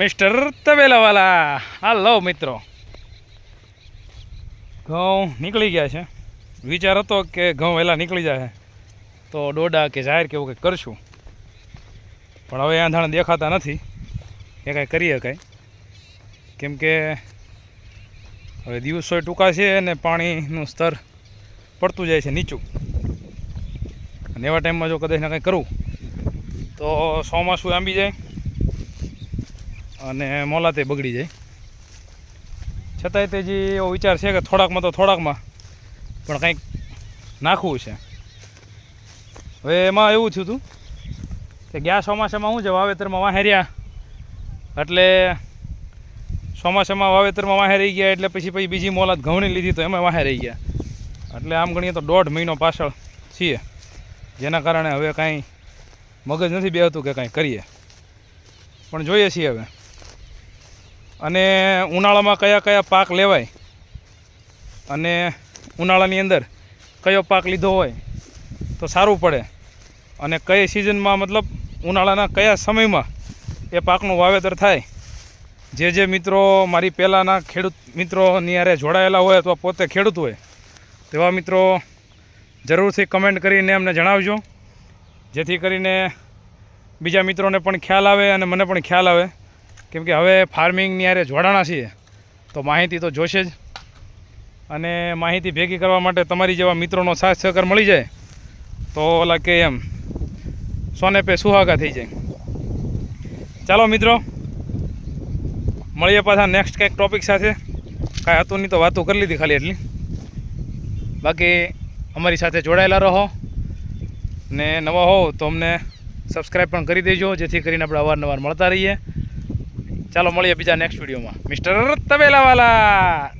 Mister તબેલાવાલા. હાલો, મિત્રો. ઘઉં નીકળી ગયા છે. વિચાર હતો કે ઘઉં વહેલા નીકળી જાય. તો ડોડા કે જાહેર કે એવું કંઈક કરશું. પણ હવે આંધાણ દેખાતા નથી. એ કાંઈ કરીએ કાંઈ. કેમ કે હવે દિવસો ટૂંકા છે અને પાણીનું સ્તર પડતું જાય છે નીચું. અને એવા ટાઈમમાં જો કદાચ કંઈ કરું, તો ચોમાસું આંબી જાય? અને મોલાતે બગડી જાય. છતાંય તે જે એવો વિચાર છે કે થોડાકમાં તો થોડાકમાં, પણ કંઈક નાખવું છે. હવે એમાં એવું થયું હતું કે ગયા ચોમાસામાં શું છે, વાવેતરમાં વાહેર્યા એટલે ચોમાસામાં વાવેતરમાં વાહે રહી ગયા, એટલે પછી પછી બીજી મોલાત ઘઉંની લીધી તો એમાં વાહે રહી ગયા. એટલે આમ ગણીએ તો દોઢ મહિનો પાછળ છીએ, જેના કારણે હવે કાંઈ મગજ નથી બેહતું કે કાંઈ કરીએ. પણ જોઈએ છીએ હવે. અને ઉનાળામાં કયા કયા પાક લેવાય? અને ઉનાળાની અંદર કયો પાક લીધો હોય તો સારું પડે. અને કઈ સિઝનમાં મતલબ ઉનાળાના કયા સમયમાં એ પાકનું વાવેતર થાય? જે જે મિત્રો મારી પહેલાંના ખેડૂત મિત્રોની યારે જોડાયેલા હોય અથવા પોતે ખેડૂત હોય, તેવા મિત્રો જરૂરથી કમેન્ટ કરીને અમને જણાવજો. જેથી કરીને બીજા મિત્રોને પણ ખ્યાલ આવે અને મને પણ ખ્યાલ આવે. કેમ કે હવે ફાર્મિંગની હારે જોડાણા છીએ, તો માહિતી તો જોશે જ. અને માહિતી ભેગી કરવા માટે તમારી જેવા મિત્રોનો સાથ સહકાર મળી જાય, તો ઓલા કે એમ, સોને પે સુહાગા થઈ જાય. ચાલો મિત્રો, મળીએ પાછા નેક્સ્ટ કંઈક ટોપિક સાથે. કાંઈ હતું નહીં તો વાતો કરી લીધી ખાલી એટલી. બાકી અમારી સાથે જોડાયેલા રહો ને નવા હોવ તો અમને સબસ્ક્રાઈબ પણ કરી દેજો, જેથી કરીને આપણે અવારનવાર મળતા રહીએ. ચાલો મળીએ બીજા નેક્સ્ટ વિડીયોમાં મિસ્ટર તબેલાવાલા.